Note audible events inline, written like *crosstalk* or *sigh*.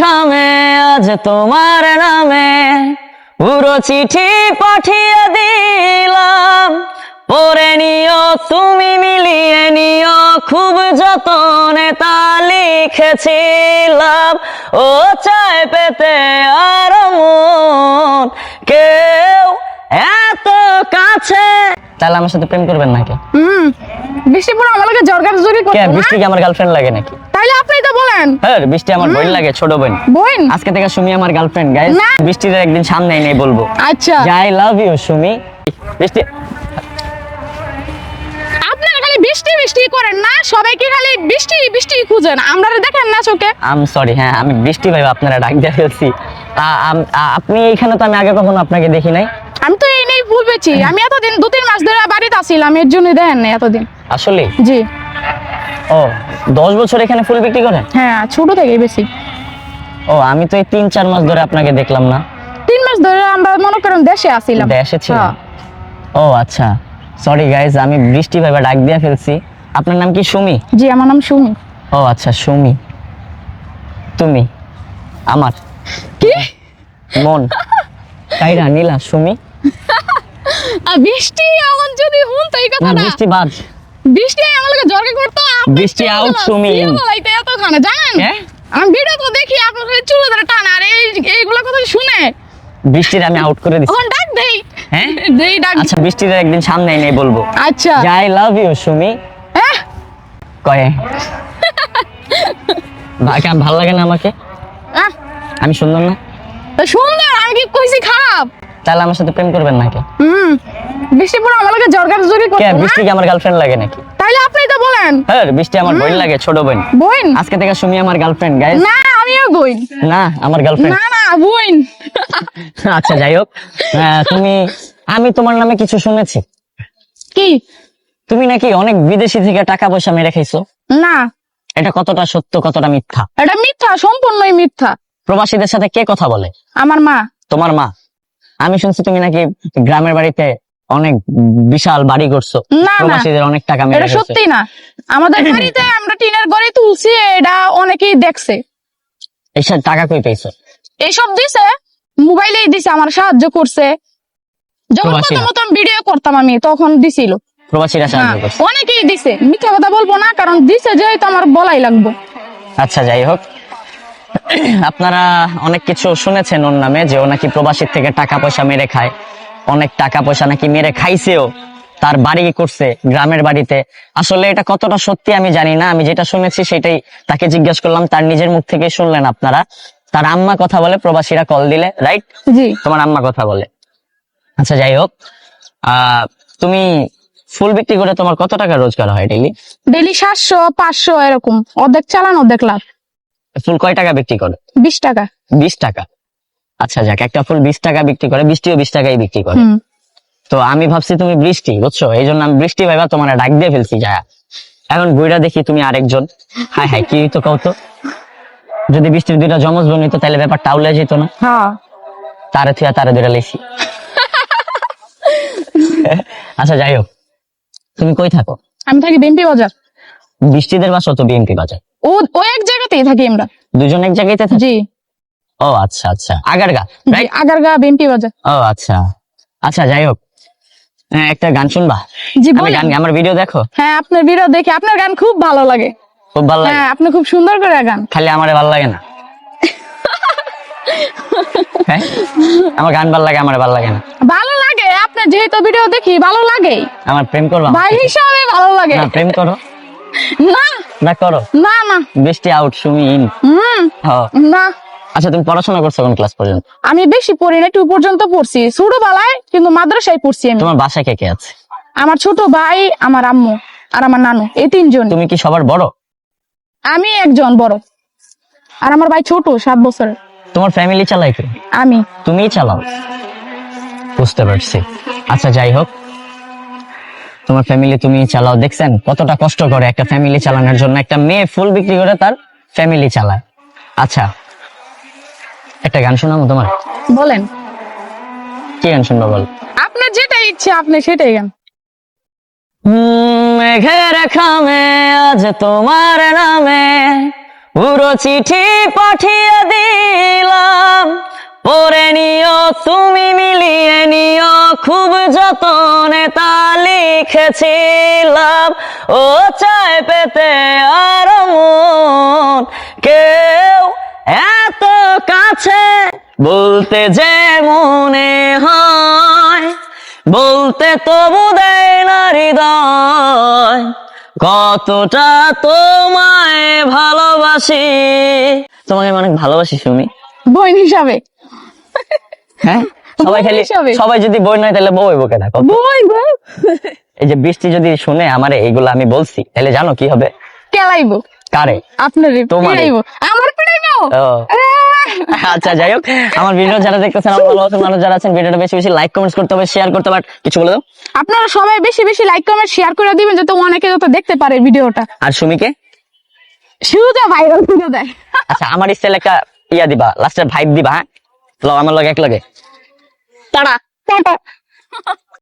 খামে আজ তোমার নামে পুরো চিঠি পাঠিয়ে দিলাম। পরে নিও তুমি মিলিয়ে নিও খুব যতনে তা লিখেছিলাম। ও চায় পেতে আর মন কেউ এত কাছে। তাহলে আমার সাথে প্রেম করবেন নাকি? হুম বৃষ্টি পুরো আমার লাগে জর্গার জরি কে না? বৃষ্টি কি আমার গার্লফ্রেন্ড লাগে নাকি? তাইলে বলেন হ্যাঁ বৃষ্টি আমার বোন লাগে ছোট বোন। বোন? আজকে থেকে সুমি আমার গার্লফ্রেন্ড গাইস বৃষ্টির একদিন সামনে নেই বলব। আচ্ছা। I love you Sumi. বৃষ্টি। আপনারা খালি বৃষ্টি বৃষ্টি করেন না সবাইকে খালি বৃষ্টি বৃষ্টি খুঁজেন। আমরা দেখেন না চোখে? আম সরি হ্যাঁ আমি বৃষ্টি ভাই আপনারা ডাক দিয়ে ফেলছি। আপনি এইখানে তো আমি আগে কখনো আপনাকে দেখি নাই। আমি তো এই নেই ভুল পেয়েছি আমি এতদিন দু তিন মাস ধরে বাড়িতে আসছিলাম এর জন্য দেখেন না এতদিন। আসলে? জি। ও দশ বছর এখানে ফুল বিক্রি করেন? হ্যাঁ ছোট থেকেই বেশি। ও আমি তো এই তিন চার মাস ধরে আপনাকে দেখলাম না। তিন মাস ধরে আমরা মনে করেন দেশে আসছিলাম দেশে ছিল হ্যাঁ। ও আচ্ছা। সরি গাইজ আমি বৃষ্টি ভাইবা ডাক দিয়ে ফেলছি। আপনার নাম কি সুমি? জি আমার নাম সুমি। ও আচ্ছা সুমি। তুমি আমার। কি? মন। কাইরা নীলা সুমি? *laughs* আর বৃষ্টি এখন যদি হুন তো এই না কথাটা। বৃষ্টি বাদ। বৃষ্টি আমার লাগে জর্গে করতো বৃষ্টি out, সুমি। in। এত খানে জানেন? হ্যাঁ? আমি ভিডিও তো দেখি আপনার খালি চুলে ধরে টান আর এই এইগুলো কথা শুনে? বৃষ্টির আমি আউট করে দিচ্ছি তখন ডাক দেই। হ্যাঁ? দেই ডাক আচ্ছা বৃষ্টির একদিন সামনে নেই বলব। আচ্ছা। I love you Sumi. হ্যাঁ? কয়ে। ভাইকে ভালো লাগে না আমাকে? আমি সুন্দর না? তা সুন্দর আমি কি কইছি খারাপ? তাহলে আমার সাথে প্রেম করবেন নাকি? হুম। বৃষ্টি পুরো আমার লাগে জর্গার জরি কে করতো না? বৃষ্টি কি আমার গার্লফ্রেন্ড লাগে নাকি? তাইলে আপনি তো বলেন। হ্যাঁ বৃষ্টি আমার বোন লাগে ছোট বোন। বোন? আজকে থেকে সুমি আমার গার্লফ্রেন্ড গাইস না আমিও বোন। না আমার গার্লফ্রেন্ড না না বোন। *laughs* আচ্ছা যাই হোক। তুমি আমি তোমার নামে কিছু শুনেছি। কি? তুমি নাকি অনেক বিদেশি থেকে টাকা পয়সা মেরে খাইছো? না। এটা কতটা সত্য কতটা মিথ্যা? এটা মিথ্যা সম্পূর্ণই মিথ্যা। প্রবাসীদের সাথে কে কথা বলে? আমার মা। তোমার মা। আমি শুনছি তুমি নাকি গ্রামের বাড়িতে অনেক বিশাল বাড়ি করছ। প্রবাসীদের অনেক টাকা মেরে এটা সত্যি না। আমাদের *coughs* বাড়িতে আমরা টিনের ঘরে তুলছি এটা অনেকেই দেখছে। এইসব টাকা কই পেয়েছ এইসব দিছে মোবাইলেই দিছে আমার সাহায্য করছে। যখন প্রথম ভিডিও করতাম আমি তখন দিছিল। প্রবাসীরা হ্যাঁ, সাহায্য করছে। অনেকেই দিছে। মিথ্যা কথা বলব না কারণ দিছে যেহেতু আমার বলাই লাগবে। আচ্ছা যাই হোক। *coughs* আপনারা অনেক কিছু শুনেছেন ওর নামে যে ও নাকি প্রবাসীর থেকে টাকা পয়সা মেরে খায়। অনেক টাকা পয়সা নাকি মেরে খাইছেও তার বাড়ি করছে গ্রামের বাড়িতে। আসলে এটা কতটা সত্যি আমি জানি না আমি যেটা শুনেছি সেটাই তাকে জিজ্ঞেস করলাম তার নিজের মুখ থেকে শুনলেন আপনারা? তার আম্মা কথা বলে প্রবাসীরা কল দিলে রাইট জি। তোমার আম্মা কথা বলে। আচ্ছা যাই হোক আহ তুমি ফুল বিক্রি করে তোমার কত টাকা রোজগার হয় ডেইলি ডেলি সাতশো পাঁচশো এরকম। অর্ধেক চালান অর্ধেক লাভ। ফুল কয় টাকা বিক্রি করে? বিশ টাকা। বিশ টাকা। আচ্ছা যাক একটা ফুল বিশ টাকা বিক্রি করে বৃষ্টিও বিশ টাকাই বিক্রি করে। তো আমি ভাবছি তুমি বৃষ্টি বুঝছ? এই জন্য আমি বৃষ্টি ভাইবা তোমার ডাক দিয়ে ফেলছি যা এখন বইটা দেখি তুমি আরেকজন। হাই হাই কি তো কও তো? যদি বৃষ্টির দুইটা জমজ বোন হইতো তাহলে ব্যাপারটা আউলে যেত না। হ্যাঁ। তারে থুয়া তারে দুইটা লেছি আচ্ছা যাই হোক। তুমি কই থাকো? আমি থাকি বিএমপি বাজার। বৃষ্টিদের বাসা তো বিএনপি বাজার। ও ও এক জায়গাতেই থাকি আমরা। দুজন এক জায়গাতে থাকি? জি। ও আচ্ছা আচ্ছা। আগারগা রাইট আগারগা বিএমপি বাজার ও আচ্ছা। আচ্ছা যাই হোক। হ্যাঁ, একটা গান শুনবা? জি গান আমার ভিডিও দেখো? হ্যাঁ আপনার ভিডিও দেখি আপনার গান খুব ভালো লাগে। খুব ভালো লাগে? হ্যাঁ আপনি খুব সুন্দর করে গান। খালি আমারে ভালো লাগে না? *laughs* হ্যাঁ? আমার গান ভালো লাগে আমার ভালো লাগে না? ভালো লাগে আপনার যেহেতু ভিডিও দেখি ভালো লাগে। আমার প্রেম করবা ভাই হিসাবে ভালো লাগে। না প্রেম করো। না। না করো। না না। বৃষ্টি আউট সুমি ইন হুম না। আচ্ছা তুমি পড়াশোনা করছ কোন ক্লাস পর্যন্ত? আমি বেশি পড়ি না টু পর্যন্ত পড়ছি। ছোটবেলায় কিন্তু মাদ্রাসায় পড়ছি আমি। তোমার বাসায় কে কে আছে? আমার ছোট ভাই আমার আম্মু আর আমার নানু এই তিনজন। তুমি কি সবার বড়? আমি একজন বড়। আর আমার ভাই ছোট সাত বছরের তোমার ফ্যামিলি চালাই কে? আমি। তুমিই চালাও। বুঝতে পারছি। আচ্ছা যাই হোক। তোমার ফ্যামিলি তুমি চালাও। দেখছেন কতটা কষ্ট করে একটা ফ্যামিলি চালানোর জন্য একটা মেয়ে ফুল বিক্রি করে তার ফ্যামিলি চালায়। আচ্ছা একটা গান শোনাবো তোমার? বলেন। কি গান শুনব বল? আপনার যেটা ইচ্ছে আপনি সেটাই গান। মেঘের খামে আজ তোমার নামে পুরো চিঠি পাঠিয়ে দিলাম। পরে নিও তুমি মিলিয়ে নিও খুব যতনে তা লিখেছিলাম। ও চায় পেতে আর মন কেউ এত কাছে বলতে যে মনে হয় বলতে তবু দেয় না হৃদয়। কতটা তোমায় ভালোবাসি। তোমাকে আমি অনেক ভালোবাসি সুমি। বোন হিসাবে। হ্যাঁ? সবাই খালি সবাই যদি বই নয় তাহলে দেখো বোন বোন এই যে বৃষ্টি যদি শুনে আমার এইগুলো আমি বলছি তাহলে জানো কি হবে? কেলাইবো। কারে? আপনার তোমারে। আমার পিড়াইবো? আচ্ছা যাই হোক আমার ভিডিও যারা দেখতেছেন আমার ভালোবাসার মানুষ যারা আছেন ভিডিওটা বেশি বেশি লাইক কমেন্টস করতে হবে শেয়ার করতে হবে কিছু বলে দাও। আপনারা সবাই বেশি বেশি লাইক কমেন্ট শেয়ার করে দিবেন যাতে অনেকে যাতে দেখতে পারে ভিডিওটা। আর সুমিকে? শুরুতে ভাইরাল ভিডিও দেয়। আচ্ছা আমার স্টাইল একটা ইয়া দিবা লাস্টের ভাইব দিবা হ্যাঁ? আমার লগে এক লগে। তারা টাটা।